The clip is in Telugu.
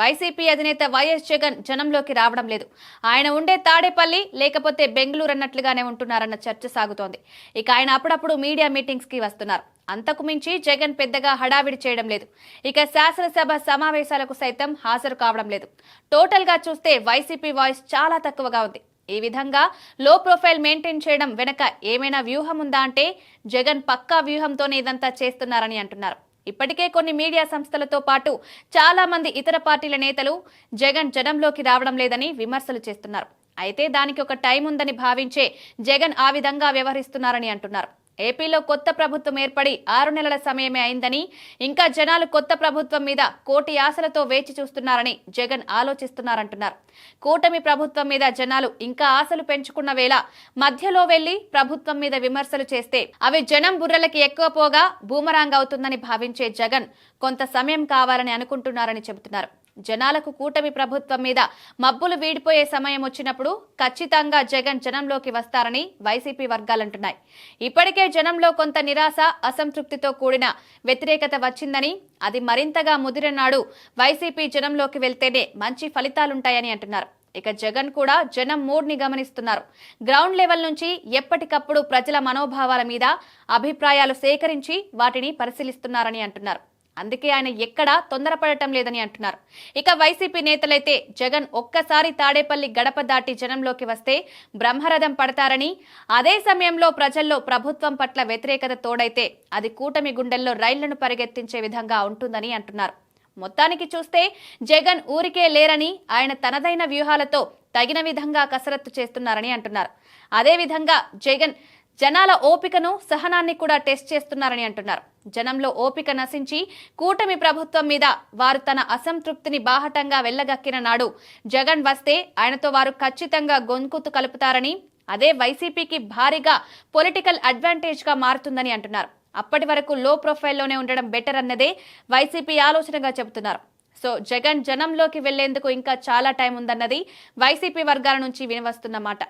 వైసీపీ అధినేత వైఎస్ జగన్ జనంలోకి రావడం లేదు. ఆయన ఉండే తాడేపల్లి లేకపోతే బెంగళూరు అన్నట్లుగానే ఉంటున్నారన్న చర్చ సాగుతోంది. ఇక ఆయన అప్పుడప్పుడు మీడియా మీటింగ్స్కి వస్తున్నారు. అంతకు మించి జగన్ పెద్దగా హడావిడి చేయడం లేదు. ఇక శాసనసభ సమావేశాలకు సైతం హాజరు కావడం లేదు. టోటల్గా చూస్తే వైసీపీ వాయిస్ చాలా తక్కువగా ఉంది. ఈ విధంగా లో ప్రొఫైల్ మెయింటైన్ చేయడం వెనక ఏమైనా వ్యూహం ఉందా అంటే జగన్ పక్కా వ్యూహంతోనే ఇదంతా చేస్తున్నారని అంటున్నారు. ఇప్పటికే కొన్ని మీడియా సంస్థలతో పాటు చాలా మంది ఇతర పార్టీల నేతలు జగన్ జనంలోకి రావడం లేదని విమర్శలు చేస్తున్నారు. అయితే దానికి ఒక టైం ఉందని భావించే జగన్ ఆ విధంగా వ్యవహరిస్తున్నారని అంటున్నారు. ఏపీలో కొత్త ప్రభుత్వం ఏర్పడి ఆరు నెలల సమయమే అయిందని ఇంకా జనాలు కొత్త ప్రభుత్వం మీద కోటి ఆశలతో వేచి చూస్తున్నారని జగన్ ఆలోచిస్తున్నారంటున్నారు. కూటమి ప్రభుత్వం మీద జనాలు ఇంకా ఆశలు పెంచుకున్న వేళ మధ్యలో వెళ్ళి ప్రభుత్వం మీద విమర్శలు చేస్తే అవి జనం బుర్రలకి ఎక్కువ పోగా బూమరాంగ్ అవుతుందని భావించే జగన్ కొంత సమయం కావాలని అనుకుంటున్నారని చెబుతున్నారు. జనాలకు కూటమి ప్రభుత్వం మీద మబ్బులు వీడిపోయే సమయం వచ్చినప్పుడు ఖచ్చితంగా జగన్ జనంలోకి వస్తారని వైసీపీ వర్గాలంటున్నాయి. ఇప్పటికే జనంలో కొంత నిరాశ అసంతృప్తితో కూడిన వ్యతిరేకత వచ్చిందని అది మరింతగా ముదిరినాడు వైసీపీ జనంలోకి వెళ్తేనే మంచి ఫలితాలుంటాయని అంటున్నారు. ఇక జగన్ కూడా జనం మూడ్ని గమనిస్తున్నారు. గ్రౌండ్ లెవెల్ నుంచి ఎప్పటికప్పుడు ప్రజల మనోభావాల మీద అభిప్రాయాలు సేకరించి వాటిని పరిశీలిస్తున్నారని అంటున్నారు. అందుకే ఆయన ఎక్కడా తొందరపడటం లేదని అంటున్నారు. ఇక వైసీపీ నేతలైతే జగన్ ఒక్కసారి తాడేపల్లి గడప దాటి జనంలోకి వస్తే బ్రహ్మరథం పడతారని అదే సమయంలో ప్రజల్లో ప్రభుత్వం పట్ల వ్యతిరేకత తోడైతే అది కూటమి గుండెల్లో రైళ్ళను పరిగెత్తించే విధంగా ఉంటుందని అంటున్నారు. మొత్తానికి చూస్తే జగన్ ఊరికే లేరని ఆయన తనదైన వ్యూహాలతో తగిన విధంగా కసరత్తు చేస్తున్నారని అంటున్నారు. అదేవిధంగా జగన్ జనాల ఓపికను సహనాన్ని కూడా టెస్ట్ చేస్తున్నారని అంటున్నారు. జనంలో ఓపిక నశించి కూటమి ప్రభుత్వం మీద వారు తన అసంతృప్తిని బాహటంగా వెళ్ళగక్కిన నాడు జగన్ వస్తే ఆయనతో వారు ఖచ్చితంగా గొంతుకు కలుపుతారని అదే వైసీపీకి భారీగా పొలిటికల్ అడ్వాంటేజ్గా మారుతుందని అంటున్నారు. అప్పటి వరకు లో ప్రొఫైల్లోనే ఉండడం బెటర్ అన్నదే వైసీపీ ఆలోచనగా చెబుతున్నారు. సో జగన్ జనంలోకి వెళ్ళేందుకు ఇంకా చాలా టైం ఉందన్నది వైసీపీ వర్గాల నుంచి వినివస్తున్న మాట.